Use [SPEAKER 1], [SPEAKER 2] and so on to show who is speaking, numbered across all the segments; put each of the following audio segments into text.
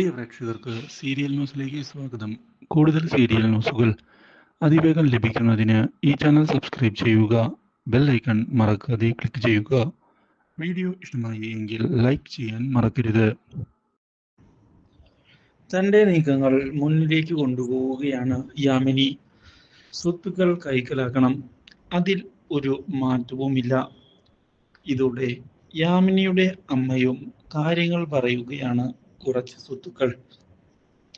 [SPEAKER 1] പ്രിയ പ്രേക്ഷകർക്ക് സീരിയൽ ന്യൂസിലേക്ക് സ്വാഗതം. കൂടുതൽ സീരിയൽ ന്യൂസുകൾ അതിവേഗം ലഭിക്കുന്നതിന് ഈ ചാനൽ സബ്സ്ക്രൈബ് ചെയ്യുക ബെൽ ഐക്കൺ മറക്കാതെ ക്ലിക്ക് ചെയ്യുക. വീഡിയോ ഇഷ്ടമായി എങ്കിൽ ലൈക്ക് ചെയ്യാൻ മറക്കരുത്.
[SPEAKER 2] തന്റെ നീക്കങ്ങൾ മുന്നിലേക്ക് കൊണ്ടുപോവുകയാണ് യാമിനി. സ്വത്തുക്കൾ കൈക്കലാക്കണം അതിൽ ഒരു മാറ്റവുമില്ല. ഇതോടെ യാമിനിയുടെ അമ്മയും കാര്യങ്ങൾ പറയുകയാണ്. കുറച്ച് സ്വത്തുക്കൾ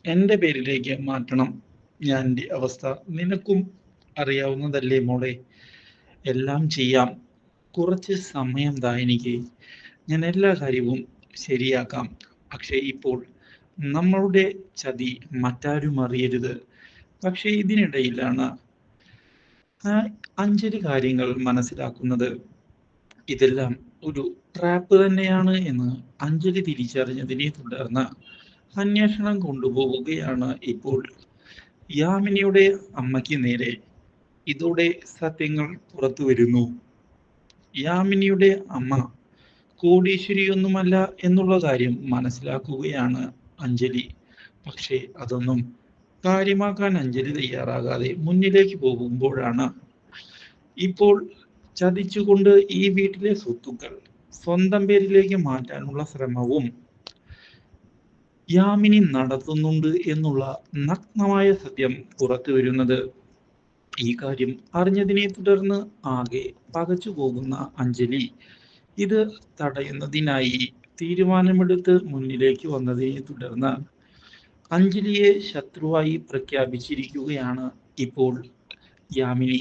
[SPEAKER 2] എന്റെ പേരിലേക്ക് മാറ്റണം. ഞാൻ എന്റെ അവസ്ഥ നിനക്കും അറിയാവുന്നതല്ലേ മോളെ? എല്ലാം ചെയ്യാം. കുറച്ച് സമയം താ എനിക്ക്. ഞാൻ എല്ലാ കാര്യവും ശരിയാക്കാം. പക്ഷേ ഇപ്പോൾ നമ്മളുടെ ചതി മറ്റാരും അറിയരുത്. പക്ഷേ ഇതിനിടയിലാണ് അഞ്ചൊരു കാര്യങ്ങൾ മനസ്സിലാക്കുന്നത്. ഇതെല്ലാം ഒരു ട്രാപ്പ് തന്നെയാണ് എന്ന് അഞ്ജലി തിരിച്ചറിഞ്ഞതിനെ തുടർന്ന് അന്വേഷണം കൊണ്ടുപോവുകയാണ് ഇപ്പോൾ യാമിനിയുടെ അമ്മയ്ക്ക് നേരെ. ഇതോടെ സത്യങ്ങൾ പുറത്തു വരുന്നു. യാമിനിയുടെ അമ്മ കോടീശ്വരിയൊന്നുമല്ല എന്നുള്ള കാര്യം മനസ്സിലാക്കുകയാണ് അഞ്ജലി. പക്ഷേ അതൊന്നും കാര്യമാക്കാൻ അഞ്ജലി തയ്യാറാകാതെ മുന്നിലേക്ക് പോകുമ്പോഴാണ്. ഇപ്പോൾ ചതിച്ചുകൊണ്ട് ഈ വീട്ടിലെ സ്വത്തുക്കൾ സ്വന്തം പേരിലേക്ക് മാറ്റാനുള്ള ശ്രമവും യാമിനി നടത്തുന്നുണ്ട് എന്നുള്ള നഗ്നമായ സത്യം പുറത്തു വരുന്നത്. ഈ കാര്യം അറിഞ്ഞതിനെ തുടർന്ന് ആകെ പകച്ചു പോകുന്ന അഞ്ജലി ഇത് തടയുന്നതിനായി തീരുമാനമെടുത്ത് മുന്നിലേക്ക് വന്നതിനെ തുടർന്ന് അഞ്ജലിയെ ശത്രുവായി പ്രഖ്യാപിച്ചിരിക്കുകയാണ് ഇപ്പോൾ Yamini.